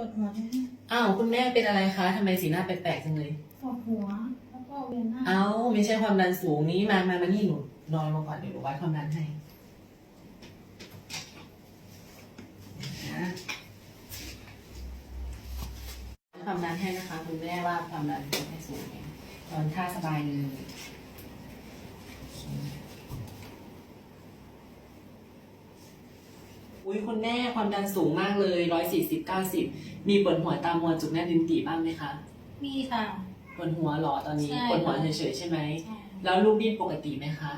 วดหัวด้วยอ้าวคุณแม่เป็นอะไรคะทำไมสีหน้าแปลกๆจังเลยปวดหัว แล้วก็เวียนหน้าเอ้าไม่ใช่ความดันสูงนี้มามามานี่หนูนอนมาก่อนเดี๋ยวหนูวัดความดันให้นะวัดความดันให้นะคะ คุณแม่ว่าความดันเป็นไม่สูงไหมนอนท่าสบายเลย อุ้ยคุณแม่ความดันสูงมากเลยร้อยสี่สิบเก้าสิบมีปวดหัวตามมวลจุกแน่นลิ้นปี่บ้างไหมคะมีค่ะ ปวดหัวเหรอตอนนี้ใช่ ปวดหัวเฉยๆใช่ไหมใช่แล้วลูกดิ้นปกติไหมคะ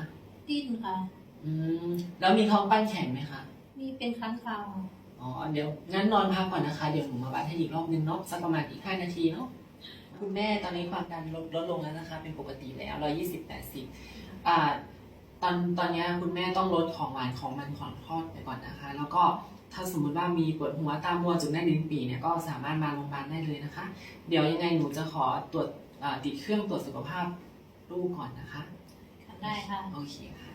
ดิ้นค่ะ อืมแล้วมีท้องปั้นแข็งไหมคะมีเป็นครั้งคราวอ๋อเดี๋ยวงั้นนอนพักก่อนนะคะเดี๋ยวหนูมาวัดให้อีกรอบนึงเนาะสักประมาณอีกห้านาทีเนาะคุณแม่ตอนนี้ความดันลดลดลงแล้วนะคะ เป็นปกติแล้วร้อยี่สิบแปดสิบอ่า ตอนตอนเนี้ยคุณแม่ต้องลดของหวานของมันของทอดไปก่อนนะคะ แล้วก็ถ้าสมมุติว่ามีปวดหัวตามมัวจุกแน่นลิ้นปี่เนี่ยก็สามารถมาโรงพยาบาลได้เลยนะคะ เดี๋ยวยังไงหนูจะขอตรวจอ่าติดเครื่องตรวจสุขภาพลูกก่อนนะคะค่ะได้ค่ะโอเคค่ะ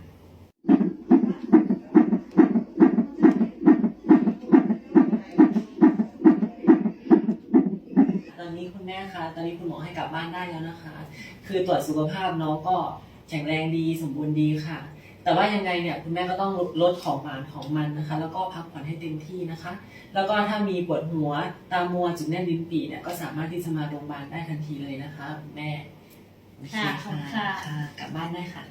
ตอนนี้คุณแม่คะตอนนี้คุณหมอให้กลับบ้านได้แล้วนะคะ คือตรวจสุขภาพน้องก็ แข็งแรงดีสมบูรณ์ดีค่ะ แต่ว่ายังไงเนี่ยคุณแม่ก็ต้องลดของหวานของมันนะคะ แล้วก็พักผ่อนให้เต็มที่นะคะ แล้วก็ถ้ามีปวดหัวตามมัวจุดแน่นลิ้นปี่เนี่ยก็สามารถที่จะมาโรงพยาบาลได้ทันทีเลยนะคะคุณแม่โอเคค่ะขอบคุณค่ะค่ะ กลับบ้านได้ค่ะ